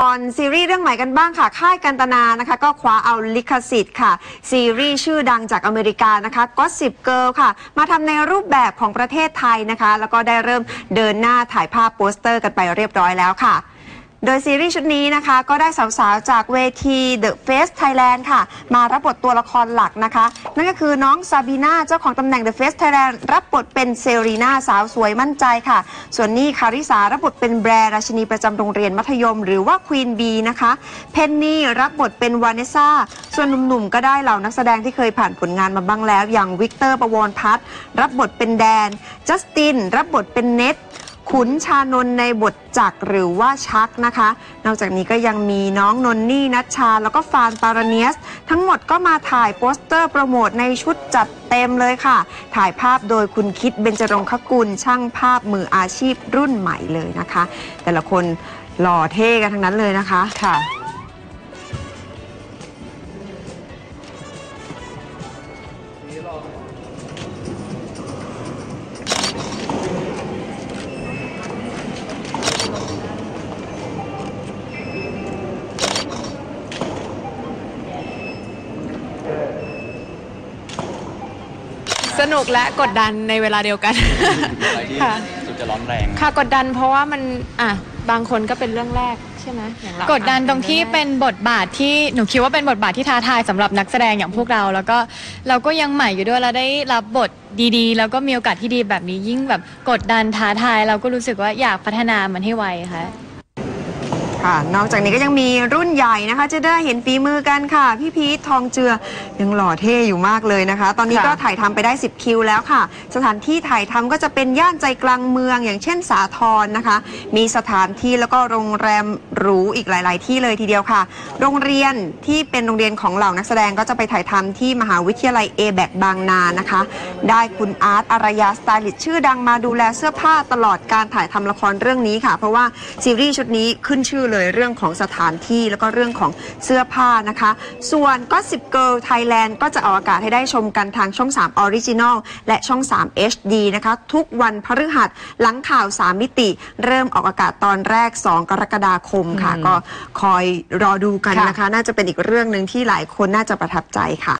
ตอนซีรีส์เรื่องใหม่กันบ้างค่ะ ค่ายกันตนานะคะ ก็คว้าเอาลิขสิทธิ์ค่ะ ซีรีส์ชื่อดังจากอเมริกานะคะก็สิบเกิลค่ะ มาทำในรูปแบบของประเทศไทยนะคะ แล้วก็ได้เริ่มเดินหน้าถ่ายภาพโปสเตอร์กันไปเรียบร้อยแล้วค่ะ โดยซีรีส์ชุดนี้นะคะก็ได้สาวๆ จากเวที The Face Thailand ค่ะ มารับบทตัวละครหลักนะคะ นั่นก็คือน้องซาบีนาเจ้าของตำแหน่ง The Face Thailand รับบทเป็นเซรีนาสาวสวยมั่นใจค่ะ ส่วนนี้คาริสารับบทเป็นแบรราชินีประจำโรงเรียนมัธยม หรือว่าควีนบีนะคะ เพนนี่รับบทเป็นวานเนสซาส่วนหนุ่มๆ ก็ได้เหล่านักแสดงที่เคยผ่านผลงานมาบ้างแล้ว อย่างวิกเตอร์ประวรพัฒน์รับบทเป็นแดน จัสติน รับบทเป็นเน็ต ขุนชานนในบทจักหรือว่าชักนะคะ นอกจากนี้ก็ยังมีน้องนนนี่นัชชา แล้วก็ฟานปารเนียส ทั้งหมดก็มาถ่ายโปสเตอร์โปรโมทในชุดจัดเต็มเลยค่ะ ถ่ายภาพโดยคุณคิดเบญจรงคกุล ช่างภาพมืออาชีพรุ่นใหม่เลยนะคะ แต่ละคนหล่อเท่กันทั้งนั้นเลยนะคะค่ะ สนุกและกดดันในเวลาเดียวกัน อะไรที่ค่ะรู้สึกจะร้อนแรงค่ะกดดันเพราะว่ามันอะบางคนก็เป็นเรื่องแรกใช่ไหมอย่างเรากดดันตรงที่อะเป็นบทบาทที่หนูคิดว่าเป็นบทบาทที่ท้าทายสำหรับนักแสดงอย่างพวกเรา แล้วก็เราก็ยังใหม่อยู่ด้วยแล้วได้รับบทดีๆ แล้วก็มีโอกาสที่ดีแบบนี้ยิ่งแบบกดดันท้าทายเราก็รู้สึกว่าอยากพัฒนามันให้ไวค่ะ ค่ะ นอกจากนี้ก็ยังมีรุ่นใหญ่นะคะ จะได้เห็นฝีมือกันค่ะ พี่พีททองเจือยังหล่อเท่อยู่มากเลยนะคะ ตอนนี้ค่ะก็ถ่ายทำไปได้ 10 คิวแล้วค่ะ สถานที่ถ่ายทำก็จะเป็นย่านใจกลางเมือง อย่างเช่นสาทรนะคะ มีสถานที่แล้วก็โรงแรมหรูอีกหลาย ๆ ที่เลยทีเดียวค่ะ โรงเรียนที่เป็นโรงเรียนของเหล่านักแสดงก็จะไปถ่ายทำที่มหาวิทยาลัยเอแบกบางนานะคะ ได้คุณอาร์ตอารยาสไตลิสต์ชื่อดังมาดูแลเสื้อผ้าตลอดการถ่ายทำละครเรื่องนี้ค่ะ เพราะว่าซีรีส์ชุดนี้ขึ้นชื่อเลยเรื่องของสถานที่แล้วก็เรื่องของเสื้อผ้านะคะ ส่วน Gossip Girl Thailand ก็จะออกอากาศให้ได้ชมกันทางช่อง 3 Original และช่อง 3 HD นะคะ ทุกวันพฤหัสหลังข่าว 3 มิติ เริ่มออกอากาศตอนแรก 2 กรกฎาคมค่ะ ก็คอยรอดูกันนะคะ น่าจะเป็นอีกเรื่องหนึ่งที่หลายคนน่าจะประทับใจค่ะ